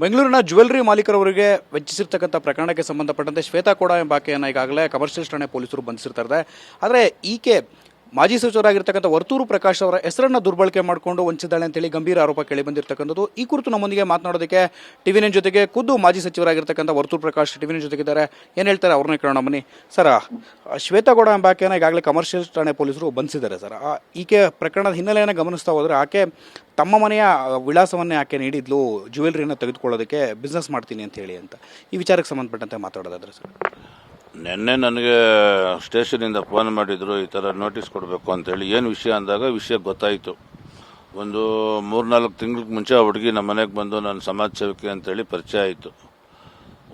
ಬೆಂಗಳೂರಿನ ಜ್ಯುವೆಲ್ಲರಿ ಮಾಲೀಕರವರಿಗೆ ವೆಚ್ಚಿಸಿರ್ತಕ್ಕಂಥ ಪ್ರಕರಣಕ್ಕೆ ಸಂಬಂಧಪಟ್ಟಂತೆ ಶ್ವೇತಾ ಕೋಡ ಎಂಬ ಆಕೆಯನ್ನು ಈಗಾಗಲೇ ಕಮರ್ಷಿಯಲ್ ಠಾಣೆ ಪೊಲೀಸರು ಬಂಧಿಸಿರ್ತಾರೆ ಆದರೆ ಈಕೆ ಮಾಜಿ ಸಚಿವರಾಗಿರ್ತಕ್ಕಂಥ ವರ್ತೂರು ಪ್ರಕಾಶ್ ಅವರ ಹೆಸರನ್ನ ದುರ್ಬಳಕೆ ಮಾಡಿಕೊಂಡು ವಂಚಿಸಿದ್ದಾಳೆ ಅಂತೇಳಿ ಗಂಭೀರ ಆರೋಪ ಕೇಳಿ ಬಂದಿರತಕ್ಕಂಥದ್ದು. ಈ ಕುರಿತು ನಮ್ಮೊಂದಿಗೆ ಮಾತನಾಡೋದಕ್ಕೆ ಟಿವಿ ವಿ ಜೊತೆಗೆ ಖುದ್ದು ಮಾಜಿ ಸಚಿವರಾಗಿರ್ತಕ್ಕಂಥ ವರ್ತೂರು ಪ್ರಕಾಶ್ ಟಿವಿ ನೈನ್ ಜೊತೆಗಿದ್ದಾರೆ. ಏನು ಹೇಳ್ತಾರೆ ಅವ್ರನ್ನೇ ಕೇಳೋಣ ಬನ್ನಿ. ಸರ್ ಶ್ವೇತಗೌಡ ಶ್ವೇತಾ ಗೌಡ ಎಂಬ ಆಕೆಯನ್ನು ಈಗಾಗಲೇ ಕಮರ್ಷಿಯಲ್ ಠಾಣೆ ಪೊಲೀಸರು ಬಂಧಿಸಿದ್ದಾರೆ ಸರ್. ಆ, ಈಕೆ ಪ್ರಕರಣದ ಹಿನ್ನೆಲೆಯನ್ನು ಗಮನಿಸ್ತಾ ಹೋದರೆ ಆಕೆ ತಮ್ಮ ಮನೆಯ ವಿಳಾಸವನ್ನೇ ಆಕೆ ನೀಡಿದ್ಲು. ಜ್ಯುವೆಲ್ರಿಯನ್ನು ತೆಗೆದುಕೊಳ್ಳೋದಕ್ಕೆ ಬಿಸ್ನೆಸ್ ಮಾಡ್ತೀನಿ ಅಂತ ಹೇಳಿ ಅಂತ. ಈ ವಿಚಾರಕ್ಕೆ ಸಂಬಂಧಪಟ್ಟಂತೆ ಮಾತಾಡೋದಾದ್ರೆ ಸರ್. ನಿನ್ನೆ ನನಗೆ ಸ್ಟೇಷನಿಂದ ಫೋನ್ ಮಾಡಿದ್ರು, ಈ ಥರ ನೋಟಿಸ್ ಕೊಡಬೇಕು ಅಂತೇಳಿ. ಏನು ವಿಷಯ ಅಂದಾಗ, ವಿಷಯ ಗೊತ್ತಾಯಿತು. ಒಂದು ಮೂರ್ನಾಲ್ಕು ತಿಂಗ್ಳಿಗೆ ಮುಂಚೆ ಹುಡುಗಿ ನಮ್ಮ ಮನೆಗೆ ಬಂದು ನಾನು ಸಮಾಜ ಸೇವಕಿ ಅಂತೇಳಿ ಪರಿಚಯ ಆಯಿತು.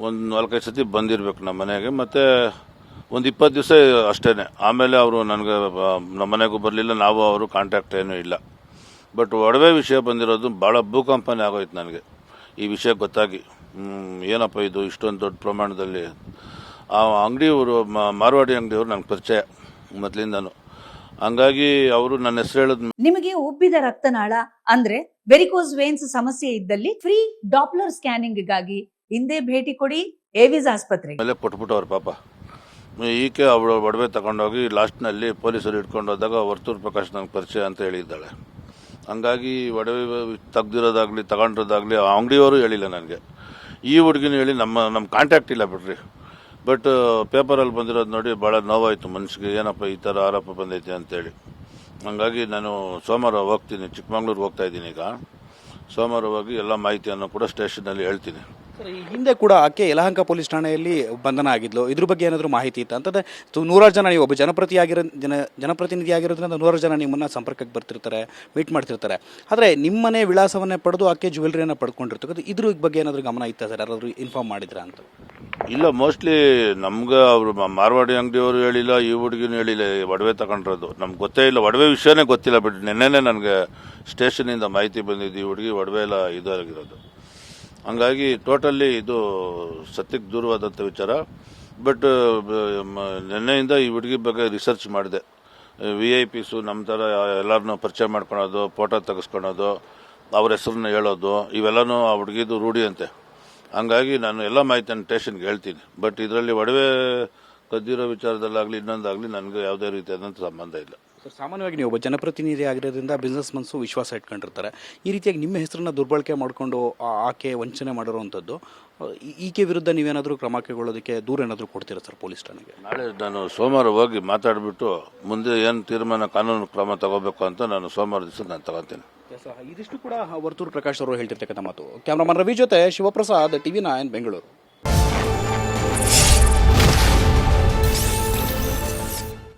ಒಂದು ನಾಲ್ಕೈದು ಸತಿ ಬಂದಿರಬೇಕು ನಮ್ಮ ಮನೆಗೆ, ಮತ್ತು ಒಂದು ಇಪ್ಪತ್ತು ದಿವಸ ಅಷ್ಟೇ ಆಮೇಲೆ ಅವರು ನನಗೆ ನಮ್ಮ ಮನೆಗೂ ಬರಲಿಲ್ಲ, ನಾವು ಅವರು ಕಾಂಟ್ಯಾಕ್ಟ್ ಏನೂ ಇಲ್ಲ. ಬಟ್ ಒಡವೆ ವಿಷಯ ಬಂದಿರೋದು ಭಾಳ ಭೂಕಂಪನೆ ಆಗೋಯ್ತು ನನಗೆ. ಈ ವಿಷಯ ಗೊತ್ತಾಗಿ. ಏನಪ್ಪ ಇದು, ಇಷ್ಟೊಂದು ದೊಡ್ಡ ಪ್ರಮಾಣದಲ್ಲಿ. ಆ ಅಂಗಡಿಯವರು ಮಾರ್ವಾಡಿ ಅಂಗಡಿಯವರು ನನಗೆ ಪರಿಚಯ ಮೊದಲಿಂದನು. ಹಂಗಾಗಿ ಅವರು ನನ್ನ ಹೆಸರು ಹೇಳಿದ್ ನಿಮಗೆ ಉಬ್ಬಿದ ರಕ್ತನಾಳ ಅಂದ್ರೆ ವೆರಿಕೋಸ್ ವೇನ್ಸ್ ಸಮಸ್ಯೆ ಇದ್ದಲ್ಲಿ ಫ್ರೀ ಡಾಪ್ಲರ್ ಸ್ಕ್ಯಾನಿಂಗ್ ಹಿಂದೆ ಭೇಟಿ ಕೊಡಿ ಏವಿಸ್ ಆಸ್ಪತ್ರೆ ಮೇಲೆ ಕೊಟ್ಬಿಟ್ಟವ್ರು ಪಾಪ. ಈಕೆ ಅವಳು ಒಡವೆ ತಗೊಂಡೋಗಿ ಲಾಸ್ಟ್ನಲ್ಲಿ ಪೊಲೀಸರು ಹಿಡ್ಕೊಂಡು ಹೋದಾಗ ವರ್ತೂರು ಪ್ರಕಾಶ್ ನನಗೆ ಪರಿಚಯ ಅಂತ ಹೇಳಿದ್ದಾಳೆ. ಹಂಗಾಗಿ ಒಡವೆ ತೆಗ್ದಿರೋದಾಗ್ಲಿ ತಗೊಂಡಿರೋದಾಗ್ಲಿ ಆ ಅಂಗಡಿಯವರು ಹೇಳಿಲ್ಲ ನನಗೆ. ಈ ಹುಡುಗಿನ ಹೇಳಿ ನಮ್ಮ ನಮ್ಮ ಕಾಂಟ್ಯಾಕ್ಟ್ ಇಲ್ಲ ಬಿಡ್ರಿ. ಬಟ್ ಪೇಪರಲ್ಲಿ ಬಂದಿರೋದು ನೋಡಿ ಭಾಳ ನೋವಾಯಿತು ಮನಸ್ಸಿಗೆ ಏನಪ್ಪ ಈ ಥರ ಆರೋಪ ಬಂದೈತೆ ಅಂತೇಳಿ. ಹಂಗಾಗಿ ನಾನು ಸೋಮವಾರ ಹೋಗ್ತೀನಿ. ಚಿಕ್ಕಮಂಗ್ಳೂರಿಗೆ ಹೋಗ್ತಾ ಇದ್ದೀನಿ ಈಗ. ಸೋಮವಾರ ಹೋಗಿ ಎಲ್ಲ ಮಾಹಿತಿಯನ್ನು ಕೂಡ ಸ್ಟೇಷನಲ್ಲಿ ಹೇಳ್ತೀನಿ. ಈ ಹಿಂದೆ ಕೂಡ ಆಕೆ ಯಲಹಂಕ ಪೊಲೀಸ್ ಠಾಣೆಯಲ್ಲಿ ಬಂಧನ ಆಗಿದ್ಲು. ಇದ್ರ ಬಗ್ಗೆ ಏನಾದರೂ ಮಾಹಿತಿ ಇತ್ತು? ಅಂತಂದರೆ ನೂರಾರು ಜನ ನೀವು ಒಬ್ಬ ಜನಪ್ರತಿ ಆಗಿರೋ ಜನ ಜನಪ್ರತಿನಿಧಿ ಆಗಿರೋದ್ರಿಂದ ನೂರಾರು ಜನ ನಿಮ್ಮನ್ನು ಸಂಪರ್ಕಕ್ಕೆ ಬರ್ತಿರ್ತಾರೆ, ಮೀಟ್ ಮಾಡ್ತಿರ್ತಾರೆ. ಆದರೆ ನಿಮ್ಮನೆ ವಿಳಾಸವನ್ನೇ ಪಡೆದು ಆಕೆ ಜ್ಯುವೆಲ್ರಿಯನ್ನು ಪಡ್ಕೊಂಡಿರ್ತಕ್ಕಂಥ ಇದ್ರ ಬಗ್ಗೆ ಏನಾದರೂ ಗಮನ ಇತ್ತಾ ಸರ್? ಯಾರಾದರೂ ಇನ್ಫಾರ್ಮ್ ಮಾಡಿದ್ರಾ ಅಂತ? ಇಲ್ಲ ಮೋಸ್ಟ್ಲಿ ನಮ್ಗೆ ಅವರು ಮಾರ್ವಾಡಿ ಅಂಗಡಿಯವರು ಹೇಳಿಲ್ಲ, ಈ ಹುಡುಗಿನೂ ಹೇಳಿಲ್ಲ. ಒಡವೆ ತಗೊಂಡಿರೋದು. ನಮ್ಗೆ ಗೊತ್ತೇ ಇಲ್ಲ. ಒಡವೆ ವಿಷಯನೇ ಗೊತ್ತಿಲ್ಲ ಬಿಟ್ಟು ನಿನ್ನೆ ನನಗೆ ಸ್ಟೇಷನಿಂದ ಮಾಹಿತಿ ಬಂದಿದ್ದು ಈ ಹುಡುಗಿ ಒಡವೆ ಎಲ್ಲ ಇದಾಗಿರೋದು. ಹಂಗಾಗಿ ಟೋಟಲಿ ಇದು ಸತ್ಯಕ್ಕೆ ದೂರವಾದಂಥ ವಿಚಾರ. ಬಟ್ ನಿನ್ನೆಯಿಂದ ಈ ಹುಡುಗಿ ಬಗ್ಗೆ ರಿಸರ್ಚ್ ಮಾಡಿದೆ. ವಿ ಐ ಪಿಸು ನಮ್ಮ ಥರ ಎಲ್ಲರನ್ನೂ ಪರಿಚಯ ಮಾಡ್ಕೊಳೋದು ಫೋಟೋ ತೆಗೆಸ್ಕೊಳೋದು, ಅವ್ರ ಹೆಸರನ್ನ ಹೇಳೋದು, ಇವೆಲ್ಲನೂ ಆ ಹುಡುಗಿದು ರೂಢಿ ಅಂತೆ ಹಂಗಾಗಿ ನಾನು ಎಲ್ಲ ಮಾಹಿತಿಯನ್ನು ಟೇಷನ್ಗೆ ಹೇಳ್ತೀನಿ. ಬಟ್ ಇದರಲ್ಲಿ ಒಡವೆ ಕದ್ದಿರೋ ವಿಚಾರದಲ್ಲಾಗಲಿ ಇನ್ನೊಂದಾಗಲಿ ನನಗೆ ಯಾವುದೇ ರೀತಿಯಾದಂಥ ಸಂಬಂಧ ಇಲ್ಲ. ಸರ್ ಸಾಮಾನ್ಯವಾಗಿ ನೀವು ಒಬ್ಬ ಜನಪ್ರತಿನಿಧಿ ಆಗಿರೋದ್ರಿಂದ ಬಿಸ್ನೆಸ್ ಮನ್ಸು ವಿಶ್ವಾಸ ಇಟ್ಕೊಂಡಿರ್ತಾರೆ. ಈ ರೀತಿಯಾಗಿ ನಿಮ್ಮ ಹೆಸರನ್ನ ದುರ್ಬಳಕೆ ಮಾಡಿಕೊಂಡು ಆಕೆ ವಂಚನೆ ಮಾಡಿರುವಂಥದ್ದು ಈಕೆ ವಿರುದ್ಧ ನೀವೇನಾದರೂ ಕ್ರಮ ಕೈಗೊಳ್ಳೋದಕ್ಕೆ ದೂರ ಏನಾದರೂ ಕೊಡ್ತೀರಾ ಸರ್ ಪೊಲೀಸ್ ಠಾಣೆಗೆ? ನಾಳೆ ನಾನು ಸೋಮವಾರ ಹೋಗಿ ಮಾತಾಡಿಬಿಟ್ಟು ಮುಂದೆ ಏನು ತೀರ್ಮಾನ ಕಾನೂನು ಕ್ರಮ ತಗೋಬೇಕು ಅಂತ ನಾನು ಸೋಮವಾರ ದಿವಸ ನಾನು ತಗೊತೀನಿ. ಇದಿಷ್ಟು ಕೂಡ ವರ್ತೂರು ಪ್ರಕಾಶ್ ಅವರು ಹೇಳ್ತಿರ್ತಕ್ಕಂಥ ಮಾತು. ಕ್ಯಾಮ್ರಾಮನ್ ರವಿ ಜೊತೆ ಶಿವಪ್ರಸಾದ್ ಟಿವಿ ನೈನ್ ಬೆಂಗಳೂರು.